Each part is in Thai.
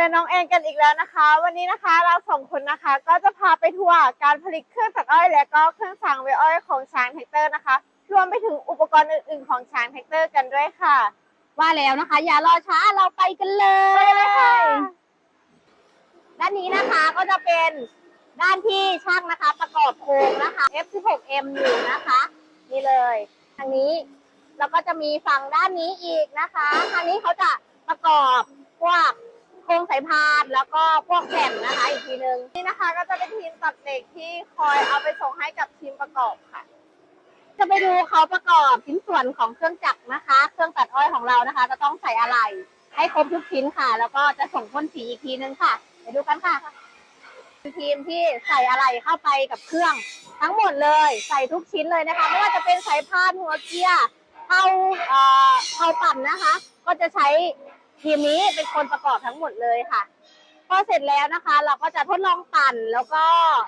และน้องเองกันอีกแล้วนะคะ วันนี้นะคะเราสองคนนะคะ ก็จะพาไปทัวร์การผลิตเครื่องตัดอ้อย และก็เครื่องสังเวยอ้อยของช้างแท็กเตอร์นะคะรวมไปถึงอุปกรณ์อื่นๆของช้างแท็กเตอร์กันด้วยค่ะ ว่าแล้วนะคะ อย่ารอช้าเราไปกันเลยไปเลยค่ะด้านนี้นะคะก็จะเป็นด้านที่ช่างนะคะ ประกอบโครงนะคะ F16M อยู่นะคะ นี่เลยทางนี้แล้วก็จะมีฝั่งด้านนี้อีกนะคะทางนี้เขาจะประกอบพวก โครงสายพานแล้วก็พวกแผ่นนะคะอีกทีนึงนี่นะคะก็จะเป็นทีมตัดเหล็กที่คอยเอาไปส่งให้กับทีมประกอบค่ะ จะไปดูเขาประกอบชิ้นส่วนของเครื่องจักรนะคะ เครื่องตัดอ้อยของเรานะคะ จะต้องใส่อะไรให้ครบทุกชิ้นค่ะ แล้วก็จะส่งพ่นสีอีกทีนึงค่ะไปดูกันค่ะคือทีมที่ใส่อะไรเข้าไปกับเครื่อง ทั้งหมดเลยใส่ทุกชิ้นเลยนะคะ ไม่ว่าจะเป็นสายพานหัวเกียร์เท้าเอ่อเท้าปั่นนะคะ ก็จะใช้ ทีมนี้เป็นคนประกอบทั้งหมดเลยค่ะ พอเสร็จแล้วนะคะ เราก็จะทดลองปั่นแล้วก็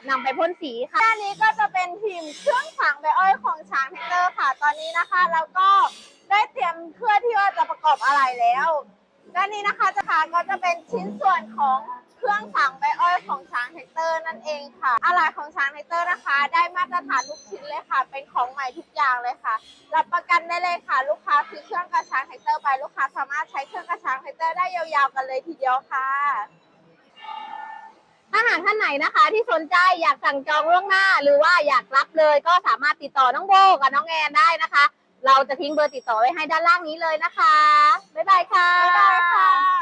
นำไปพ่นสีค่ะด้านนี้ก็จะเป็นทีมเครื่องสังใบอ้อยของช้างแท็กเตอร์ค่ะ ตอนนี้นะคะเราก็ได้เตรียมเพื่อที่ว่าจะประกอบอะไรแล้วด้านนี้นะคะจะค่ะก็จะเป็นชิ้นส่วนของเครื่องสังใบอ้อยของ นั่นเองค่ะ อะไรของช้างแท็กเตอร์นะคะ ได้มาตรฐานทุกชิ้นเลยค่ะ เป็นของใหม่ทุกอย่างเลยค่ะ รับประกันได้เลยค่ะ ลูกค้าซื้อเครื่องกระช้างแท็กเตอร์ไปลูกค้าสามารถใช้เครื่องกระช้างแท็กเตอร์ได้ยาวๆกันเลยทีเดียวค่ะถ้าหากท่านไหนนะคะ ที่สนใจอยากสั่งจองล่วงหน้า หรือว่าอยากรับเลยก็สามารถติดต่อน้องโบกับน้องแอนได้นะคะ เราจะทิ้งเบอร์ติดต่อไว้ให้ด้านล่างนี้เลยนะคะ บ๊ายบายค่ะ บ๊ายบายค่ะ